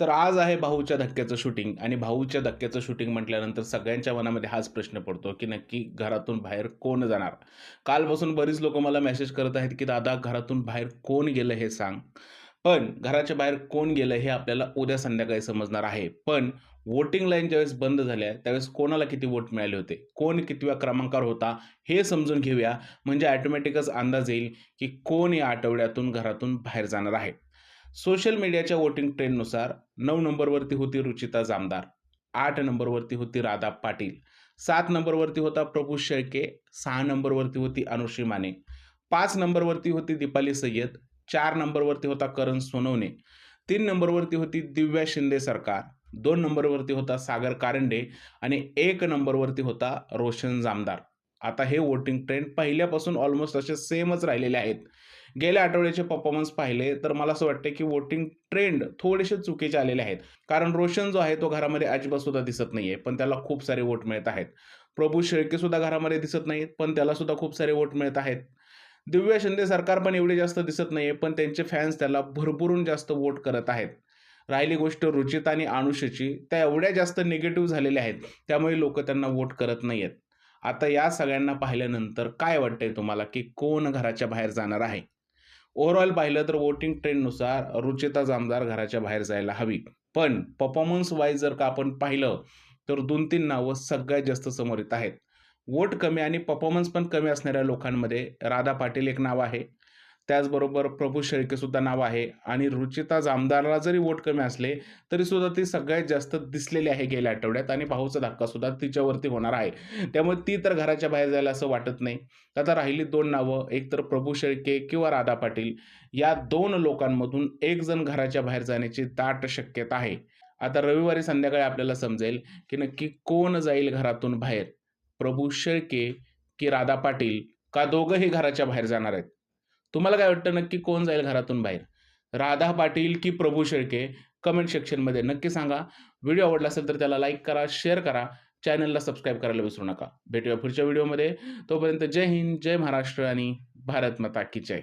तर आज आहे भाऊच्या धक्क्याचं शूटिंग आणि भाऊच्या धक्क्याचं शूटिंग म्हटल्यानंतर सगळ्यांच्या मनामध्ये हाच प्रश्न पडतो की नक्की घरातून बाहेर कोण जाणार? कालपासून बरीच लोक मला मेसेज करत आहेत की दादा घरातून बाहेर कोण गेलं हे सांग. पण घराच्या बाहेर कोण गेलं हे आपल्याला उद्या संध्याकाळी समजणार आहे. पण वोटिंग लाईन ज्यावेळेस बंद झाल्या त्यावेळेस कोणाला किती वोट मिळाले होते? कोण कितव्या क्रमांकावर होता? हे समजून घेऊया. म्हणजे ॲटोमॅटिकच अंदाज येईल की कोण या आठवड्यातून घरातून बाहेर जाणार आहे? सोशल मीडियाच्या वोटिंग ट्रेंडनुसार नऊ नंबरवरती होती रुचिता जामदार आठ नंबरवरती होती राधा पाटील सात नंबरवरती होता प्रभू शेळके सहा नंबरवरती होती अनुश्री माने पाच नंबरवरती होती दीपाली सय्यद चार नंबरवरती होता करण सोनवणे तीन नंबरवरती होती दिव्या शिंदे सरकार दोन नंबरवरती होता सागर कारंडे आणि एक नंबरवरती होता रोशन जामदार. आता हे वोटिंग ट्रेंड पहिल्यापासून ऑलमोस्ट असे सेमच राहिलेले आहेत. गेल्या आठवड्याचे परफॉर्मन्स पाहिले तर मला असं वाटतं की वोटिंग ट्रेंड थोडेसे चुकीचे आलेले आहेत. कारण रोशन जो आहे तो घरामध्ये अजिबात सुद्धा दिसत नाहीये पण त्याला खूप सारे वोट मिळत आहेत. प्रभू शेळके सुद्धा घरामध्ये दिसत नाहीत पण त्याला सुद्धा खूप सारे वोट मिळत आहेत. दिव्या शिंदे सरकार पण एवढे जास्त दिसत नाहीये पण त्यांचे फॅन्स त्याला भरभरून जास्त वोट करत आहेत. राहिली गोष्ट रुचिता आणि अनुषची त्या एवढ्या जास्त निगेटिव्ह झालेल्या आहेत त्यामुळे लोक त्यांना वोट करत नाही आहेत आता या सगळ्यांना पाहिल्यानंतर काय वाटतंय तुम्हाला की कोण घराच्या बाहेर जाणार आहे? ओव्हरऑल पाहिलं तर वोटिंग ट्रेंडनुसार रुचिता जामदार घराच्या बाहेर जायला हवी. पण परफॉर्मन्स वाईज जर का आपण पाहिलं तर दोन तीन नावं सगळ्यात जास्त समोर येत आहेत. वोट कमी आणि परफॉर्मन्स पण कमी असणाऱ्या लोकांमध्ये राधा पाटील एक नाव आहे. त्याचबरोबर प्रभू शेळके सुद्धा नाव आहे. आणि रुचिता जामदारला जरी वोट कमी असले तरी सुद्धा ती सगळ्यात जास्त दिसलेली आहे गेल्या आठवड्यात आणि भाऊचा धक्का सुद्धा तिच्यावरती होणार आहे. त्यामुळे ती तर घराच्या बाहेर जायला असं वाटत नाही. आता राहिली दोन नावं एक तर प्रभू शेळके किंवा राधा पाटील. या दोन लोकांमधून एक जण घराच्या बाहेर जाण्याची दाट शक्यता आहे. आता रविवारी संध्याकाळी आपल्याला समजेल की नक्की कोण जाईल घरातून बाहेर? प्रभू शेळके की राधा पाटील? का दोघंही घराच्या बाहेर जाणार आहेत? तुम्हाला काय वाटतं? नक्की कोण जाईल घरातून बाहेर? राधा पाटील की प्रभू शेळके? कमेंट सेक्शनमध्ये नक्की सांगा. व्हिडिओ आवडला असेल तर त्याला लाईक करा शेअर करा. चॅनलला सबस्क्राईब करायला विसरू नका. भेटूया पुढच्या व्हिडिओमध्ये तोपर्यंत जय हिंद जय महाराष्ट्र आणि भारत माता की जय.